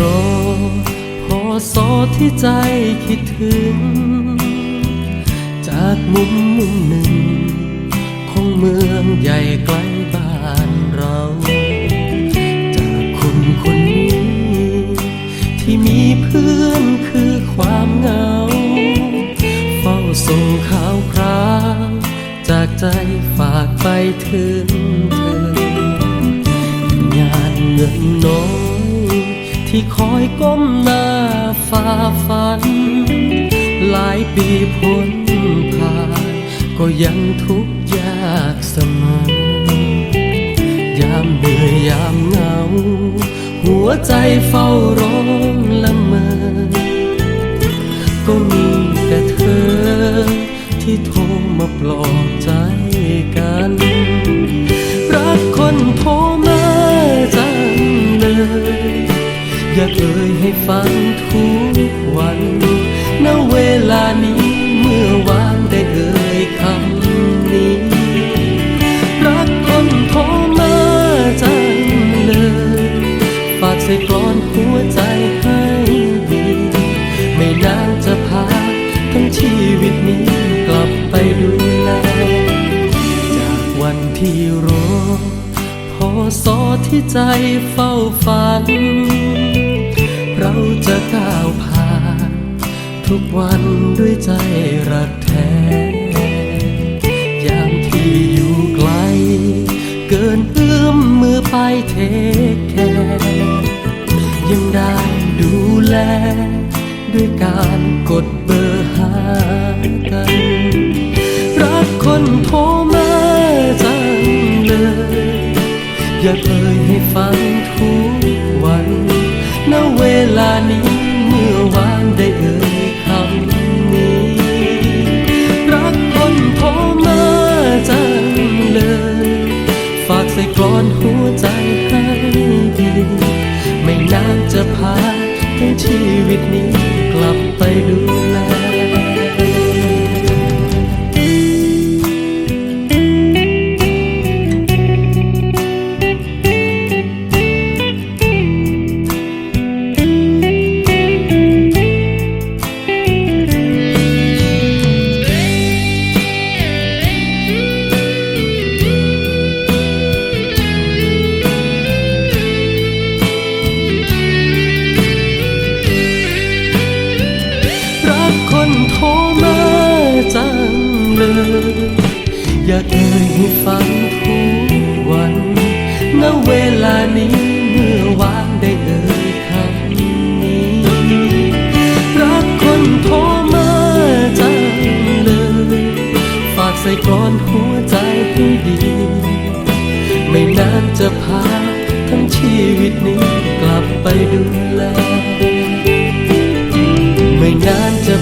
รอพอสอที่ใจคิดถึง จากมุมมุมหนึ่ง ของเมืองใหญ่ไกลบ้านเรา จากคนคนนี้ ที่มีเพื่อนคือความเหงา เฝ้าส่งข่าวคราว จากใจฝากไปถึงเธอ ที่คอยก้มหน้าฝ่าฟัน หลายปีพ้นผ่าน ก็ยังทุกข์ยากเสมอยามเหนื่อยยามเหงา หัวใจเฝ้าร้อง ใส่กลอนหัวใจให้ดี ไม่นานจะพาทั้งชีวิตนี้กลับไปดูแล จากวันที่รอพอสอที่ใจเฝ้าฝัน เราจะก้าวผ่าน ทุกวันด้วยใจรักแท้ ยังได้ดูแล ด้วยการกดเบอร์หากัน รักคนโทรมาจังเลย อย่าเอ่ยให้ฟังทุกวันณเวลานี้เมื่อวาน ทั้ชีวิตนี้กลับไปดูแล โทรมาจังเลย อยากเอ่ยให้ฟังทุกวันณเวลานี้เมื่อวานได้เอ่ยคำนี้ รักคนโทรมาจังเลย ฝากใส่กรอนหัวใจให้ดี ไม่นานจะพาทั้งชีวิตนี้กลับไปดูแลไม่นานจะ